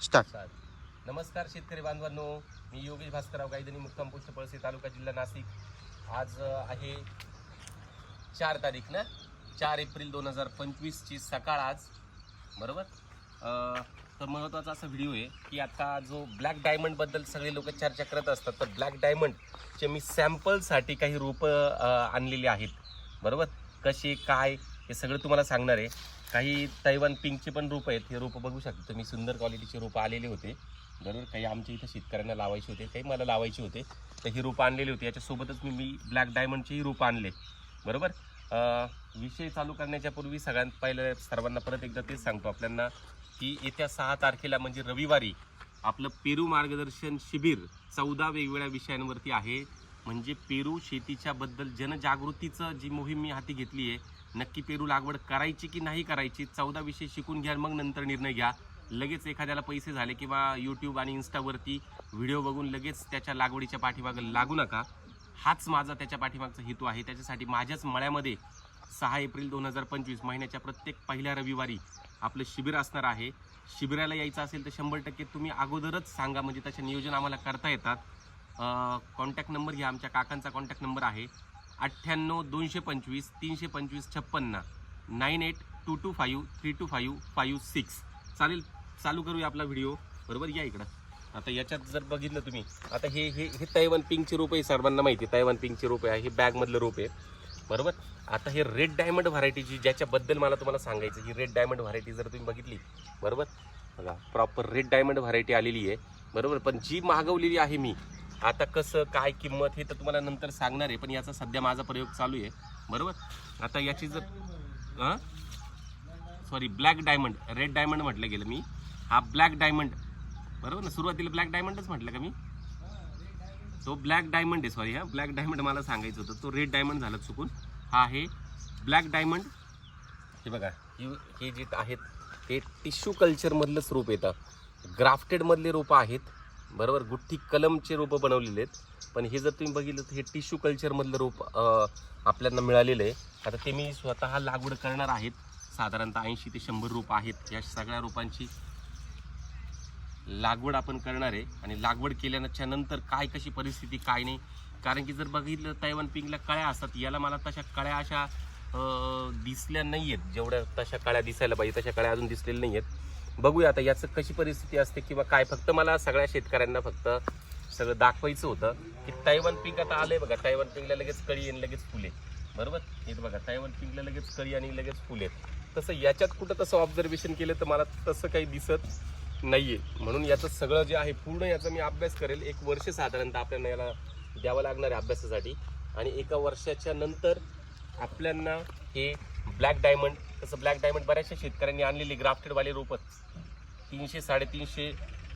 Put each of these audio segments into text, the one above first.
Start नमस्कार शेतकरी बांधवांनो मी योगेश भास्करराव गायधनी मुक्काम पोस्ट पळसे तालुका जिल्हा नाशिक. आज आहे चार तारीख ना? चार एप्रिल दोन हजार पंचवीसची सकाळ आज. बरोबर? तर महत्त्वाचा असा व्हिडिओ आहे की आता जो ब्लॅक डायमंडबद्दल सगळे लोक चर्चा करत असतात तर ब्लॅक डायमंडचे मी सॅम्पलसाठी काही रोपं आणलेली आहेत. बरोबर? कसे काय हे सगळं तुम्हाला सांगणार आहे. काही तैवान पिंकचे पण रोपं आहेत हे रोपं बघू शकता तुम्ही. सुंदर क्वालिटीचे रोपं आलेले होते. बरोबर? काही आमच्या इथं शेतकऱ्यांना लावायचे होते काही मला लावायचे होते. तर ही रोपं आणलेली होती. याच्यासोबतच मी मी ब्लॅक डायमंडचेही रोपं आणले. बरोबर? विषय चालू करण्याच्या पूर्वी सगळ्यात पहिलं सर्वांना परत एकदा तेच सांगतो आपल्यांना की येत्या सहा तारखेला म्हणजे रविवारी आपलं पेरू मार्गदर्शन शिबिर चौदा वेगवेगळ्या विषयांवरती आहे. म्हणजे पेरू शेतीच्याबद्दल जनजागृतीचं जी मोहीम मी हाती घेतली आहे नक्की पेरू लागवड करायची की नाही करायची चौदा विषय शिकून घ्या मग नंतर निर्णय घ्या. लगेच एखाद्याला पैसे झाले किंवा यूट्यूब आणि इन्स्टावरती व्हिडिओ बघून लगेच त्याच्या लागवडीच्या पाठीमागं लागू नका. हाच माझा त्याच्या पाठीमागचा हेतू आहे. त्याच्यासाठी माझ्याच मळ्यामध्ये सहा एप्रिल दोन हजार पंचवीस महिन्याच्या प्रत्येक पहिल्या रविवारी आपलं शिबिर असणार आहे. शिबिराला यायचं असेल तर शंभर टक्के तुम्ही अगोदरच सांगा. म्हणजे त्याचे नियोजन आम्हाला करता येतात. कॉन्टॅक्ट नंबर घ्या. आमच्या काकांचा कॉन्टॅक्ट नंबर आहे. अठ्ठ्याण्णव दोनशे पंचवीस तीनशे पंचवीस छप्पन्न nine eight two two five three two five five six. चालेल चालू करूया आपला व्हिडिओ. बरोबर? या इकडं. आता याच्यात जर बघितलं तुम्ही आता हे हे हे तैवान पिंकचे रोप आहे सर्वांना माहिती आहे तैवान पिंकचे रोप आहे हे बॅगमधलं रोप आहे. बरोबर? आता हे रेड डायमंड व्हरायटीची ज्याच्याबद्दल मला तुम्हाला सांगायचं ही रेड डायमंड व्हरायटी जर तुम्ही बघितली बरोबर? बघा प्रॉपर रेड डायमंड व्हरायटी आलेली आहे. बरोबर? पण जी मागवलेली आहे मी आता कसं काय किंमत हे तर तुम्हाला नंतर सांगणार आहे पण याचा सध्या माझा प्रयोग चालू आहे. बरोबर? आता याची जर sorry black diamond red diamond म्हटलं गेलं मी. हा ब्लॅक डायमंड बरोबर ना? सुरुवातीला ब्लॅक डायमंडच म्हटलं का मी? तो ब्लॅक डायमंड आहे सॉरी हा. ब्लॅक डायमंड मला सांगायचं होतं. तो रेड डायमंड झाला चुकून. हा आहे ब्लॅक डायमंड हे बघा हे हे जे आहेत ते टिश्यू कल्चरमधलंच रोप येतं. ग्राफ्टेडमधले रोपं आहेत. बरोबर गुठ्ठी कलमचे रोपं बनवलेले आहेत. पण हे जर तुम्ही बघितलं तर हे टिश्यू कल्चरमधलं रोप आपल्याला मिळालेलं आहे. आता ते मी स्वतः लागवड करणार आहेत. साधारणतः ऐंशी ते शंभर रोपं आहेत. या सगळ्या रोपांची लागवड आपण करणार आहे. आणि लागवड केल्याच्यानंतर काय कशी परिस्थिती काय नाही. कारण की जर बघितलं तैवान पिंकला कळ्या असतात. याला मला तशा कळ्या अशा दिसल्या नाही आहेत जेवढ्या तशा कळ्या दिसायला पाहिजे तशा कळ्या अजून दिसलेल्या नाही आहेत बघूया आता याचं कशी परिस्थिती असते किंवा काय फक्त मला सगळ्या शेतकऱ्यांना फक्त सगळं दाखवायचं होतं की तैवान पीक आता आलंय बघा. तैवान पिंकला लगेच कळी आणि लगेच फुले. बरोबर? हे बघा तैवान पिंकला लगेच कळी आणि लगेच फुले. तसं याच्यात कुठं तसं ऑब्झर्वेशन केलं तर मला तसं काही दिसत नाहीये. म्हणून याचं सगळं जे आहे पूर्ण याचा मी अभ्यास करेल. एक वर्ष साधारणतः आपल्याला याला द्यावं लागणार आहे अभ्यासासाठी. आणि एका वर्षाच्या नंतर आपल्यांना हे ब्लॅक डायमंड तसं ब्लॅक डायमंड बऱ्याचशा शेतकऱ्यांनी आणलेली ग्राफ्टेडवाले रोपं. तीनशे साडेतीनशे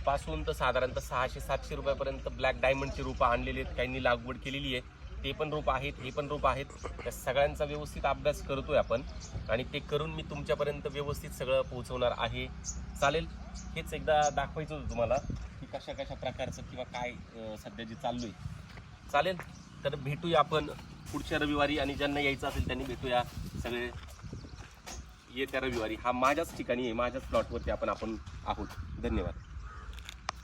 पासून तर साधारणतः सहाशे सातशे रुपयापर्यंत ब्लॅक डायमंडची रोपं आणलेली आहेत. काहींनी लागवड केलेली आहे. ते पण रोपं आहेत हे पण रोपं आहेत. त्या सगळ्यांचा व्यवस्थित अभ्यास करतोय आपण. आणि ते करून मी तुमच्यापर्यंत व्यवस्थित सगळं पोहोचवणार आहे. चालेल? हेच एकदा दाखवायचं होतं तुम्हाला की कशा कशा प्रकारचं किंवा काय सध्या जे चालू आहे चालेल? तर भेटूया आपण पुढच्या रविवारी आणि ज्यांना यायचं असेल त्यांनी भेटूया सगळे. येत्या रविवारी हा माझ्याच ठिकाणी आहे माझ्याच प्लॉटवरती आपण आपण आहोत. धन्यवाद.